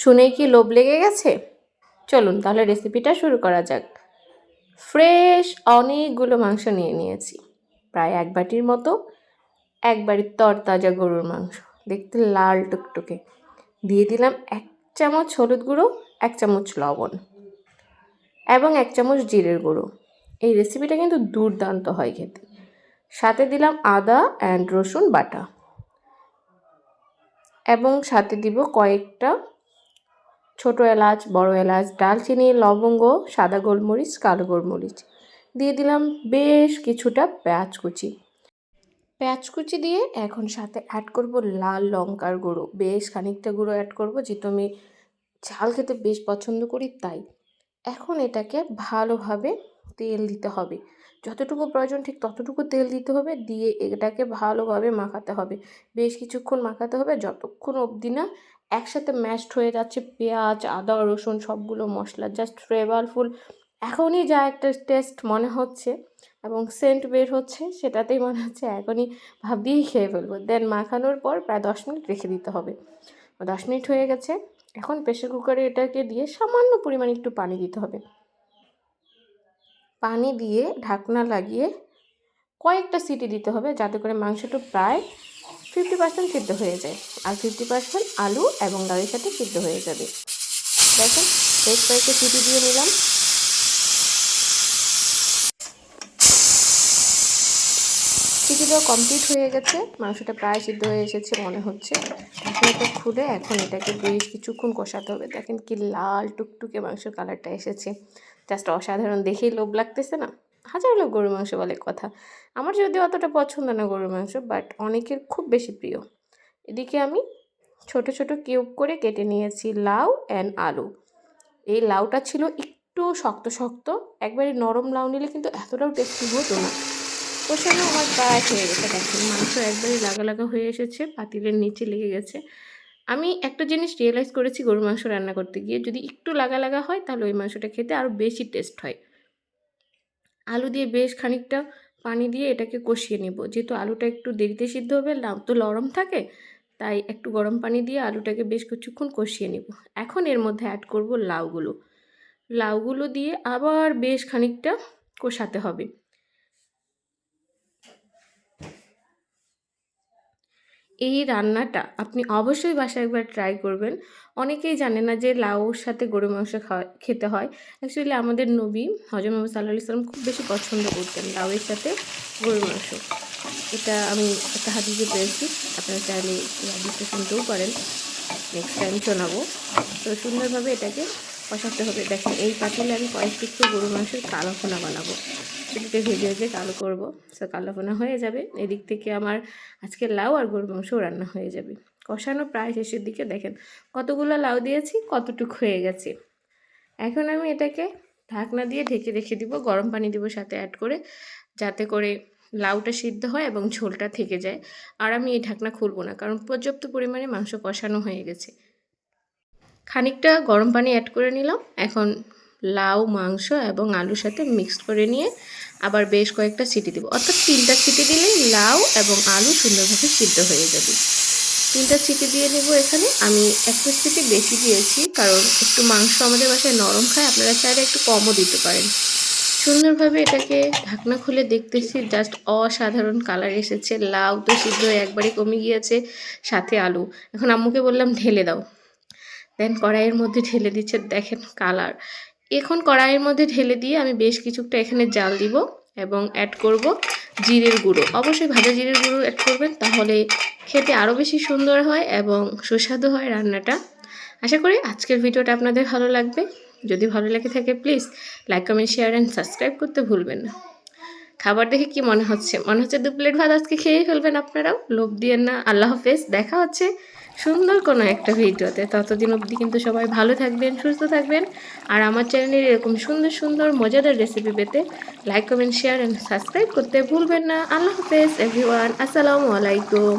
শুনেই কি লোভ লেগে গেছে? চলুন তাহলে রেসিপিটা শুরু করা যাক। ফ্রেশ অনেকগুলো মাংস নিয়ে নিয়েছি। প্রায় এক বাটির মতো, এক বাড়ির তরতাজা গরুর মাংস। দেখতে লাল টুকটুকে। দিয়ে দিলাম এক চামচ হলুদ গুঁড়ো, এক চামচ লবণ এবং এক চামচ জিরের গুঁড়ো। এই রেসিপিটা কিন্তু দুর্দান্ত হয় খেতে। সাথে দিলাম আদা অ্যান্ড রসুন বাটা এবং সাথে দিব কয়েকটা ছোট এলাচ, বড় এলাচ, ডালচিনি, লবঙ্গ, সাদা গোলমরিচ, কালো গোলমরিচ। দিয়ে দিলাম বেশ কিছুটা পেঁয়াজ কুচি। পেঁয়াজ কুচি দিয়ে এখন সাথে অ্যাড করব লাল লঙ্কার গুঁড়ো। বেশ খানিকটা গুঁড়ো অ্যাড করব, যেহেতু আমি ঝাল খেতে বেশ পছন্দ করি, তাই। এখন এটাকে ভালোভাবে তেল দিতে হবে। যতটুকু প্রয়োজন ঠিক ততটুকু তেল দিতে হবে, দিয়ে এটাকে ভালোভাবে মাখাতে হবে। বেশ কিছুক্ষণ মাখাতে হবে, যতক্ষণ অবধি না একসাথে ম্যাশড হয়ে যাচ্ছে পেঁয়াজ, আদা, রসুন সবগুলো মশলা জাস্ট ফ্লেভারফুল এখনই যা একটা টেস্ট মনে হচ্ছে এবং সেন্ট বের হচ্ছে, সেটাতেই মনে হচ্ছে এখনই ভাব দিয়েই খেয়ে ফেলব। দেন মাখানোর পর প্রায় দশ মিনিট রেখে দিতে হবে। দশ মিনিট হয়ে গেছে, এখন প্রেশার কুকারে এটাকে দিয়ে সামান্য পরিমাণে একটু পানি দিতে হবে। পানি দিয়ে ঢাকনা লাগিয়ে কয়েকটা সিটি দিতে হবে যাতে করে মাংসটা প্রায় ফিফটি পার্সেন্ট সিদ্ধ হয়ে যায়। আর ফিফটি পার্সেন্ট আলু এবং ডালের সাথে সিদ্ধ হয়ে যাবে। দেখেন, বেশ কয়েকটা সিটি দিয়ে নিলাম। সিটিটাও কমপ্লিট হয়ে গেছে। মাংসটা প্রায় সিদ্ধ হয়ে এসেছে মনে হচ্ছে। ঢাকনাটা খুলে এখন এটাকে বেশ কিছুক্ষণ কষাতে হবে। দেখেন কি লাল টুকটুকে মাংসের কালারটা এসেছে। জাস্ট অসাধারণ দেখেই লোভ লাগতেছে না? হাজার লোক গরুর মাংস বলে কথা। আমার যদিও অতটা পছন্দ না গরুর মাংস বাট অনেকের খুব বেশি প্রিয়। এদিকে আমি ছোট ছোট কিউব করে কেটে নিয়েছি লাউ অ্যান্ড আলু। এই লাউটা ছিল একটু শক্ত শক্ত, একবারে নরম লাউ নিলে কিন্তু এতটাও টেস্টি হতো না। কষানো আমার প্রায় হয়ে গেছে। দেখেন, মাংস একবারে লাগা লাগা হয়ে এসেছে, পাতিলের নিচে লেগে গেছে। আমি একটা জিনিস রিয়েলাইজ করেছি গরুর মাংস রান্না করতে গিয়ে, যদি একটু লাগা লাগা হয়, তাহলে ওই মাংসটা খেতে আরও বেশি টেস্ট হয়। আলু দিয়ে বেশ খানিকটা পানি দিয়ে এটাকে কষিয়ে নেব। যেহেতু আলুটা একটু দেরিতে সিদ্ধ হবে তো নরম থাকে, তাই একটু গরম পানি দিয়ে আলুটাকে বেশ কিছুক্ষণ কষিয়ে নেব। এখন এর মধ্যে অ্যাড করব লাউগুলো। লাউগুলো দিয়ে আবার বেশ খানিকটা কষাতে হবে। এই রান্নাটা আপনি অবশ্যই বাসায় একবার ট্রাই করবেন। অনেকেই জানে না যে লাউর সাথে গরু মাংস খাওয়া, খেতে হয়। অ্যাকচুয়ালি আমাদের নবী হজম মোহাম্মদ সাল্লাহ ইসলাম খুব বেশি পছন্দ করতেন লাউয়ের সাথে গরু মাংস। এটা আমি একটা হাদিসে পেয়েছি আপনারা চাইলে হাদিসটা শুনতেও পারেন। নেক্সট টাইম শোনাবো। তো সুন্দরভাবে এটাকে কষাতে হবে। দেখেন, এই পাতিলে আমি কয়েক টুকরো গরু মাংসের কালো ফোনা বানাবো। সেটাকে ভেজে ভেজে কালো করব। সো কালো ফোনা হয়ে যাবে। এদিক থেকে আমার আজকে লাউ আর গরু মাংসও রান্না হয়ে যাবে। কষানো প্রায় শেষের দিকে। দেখেন, কতগুলো লাউ দিয়েছি, কতটুকু হয়ে গেছে। এখন আমি এটাকে ঢাকনা দিয়ে ঢেকে রেখে দিব। গরম পানি দিব সাথে অ্যাড করে, যাতে করে লাউটা সিদ্ধ হয় এবং ঝোলটা থেকে যায়। আর আমি এই ঢাকনা খুলবো না, কারণ পর্যাপ্ত পরিমাণে মাংস কষানো হয়ে গেছে। খানিকটা গরম পানি অ্যাড করে নিলাম। এখন লাউ, মাংস এবং আলুর সাথে মিক্সড করে নিয়ে আবার বেশ কয়েকটা সিটি দেবো। অর্থাৎ তিনটা সিটি দিলেই লাউ এবং আলু সুন্দরভাবে সিদ্ধ হয়ে যাবে। তিনটা সিটি দিয়ে নেব এখানে। আমি একটা সিটি বেশি দিয়েছি কারণ একটু মাংস আমাদের বাসায় নরম খায়। আপনারা চাইলে একটু কমও দিতে পারেন। সুন্দরভাবে এটাকে ঢাকনা খুলে দেখতেছি। জাস্ট অসাধারণ কালার এসেছে। লাউ তো সিদ্ধ একবারে কমে গিয়েছে। সাথে আলু। এখন আম্মুকে বললাম, ঢেলে দাও। দেন কড়াইয়ের মধ্যে ঢেলে দিচ্ছে, দেখেন কালার এখন কড়াইয়ের মধ্যে ঢেলে দিয়ে আমি বেশ কিছুটা এখানে জাল দিব এবং অ্যাড করব জিরের গুঁড়ো। অবশ্যই ভাজা জিরের গুঁড়ো অ্যাড করবেন তাহলে খেতে আরও বেশি সুন্দর হয় এবং সুস্বাদু হয় রান্নাটা। আশা করি আজকের ভিডিওটা আপনাদের ভালো লাগবে। যদি ভালো লেগে থাকে please like comment share and subscribe করতে ভুলবেন না। খাবার দেখে কি মনে হচ্ছে? মনে হচ্ছে দু প্লেট ভাত আজকে খেয়ে ফেলবেন আপনারাও। লোভ দিয়েন না। আল্লাহ হাফেজ। দেখা হচ্ছে সুন্দর কোনো একটা ভিডিওতে। ততদিন অবধি কিন্তু সবাই ভালো থাকবেন, সুস্থ থাকবেন। আর আমার চ্যানেলের এরকম সুন্দর সুন্দর, মজাদার রেসিপি পেতে like comment share and subscribe করতে ভুলবেন না। আল্লাহ হাফেজ এভরিওয়ান আসসালামু আলাইকুম।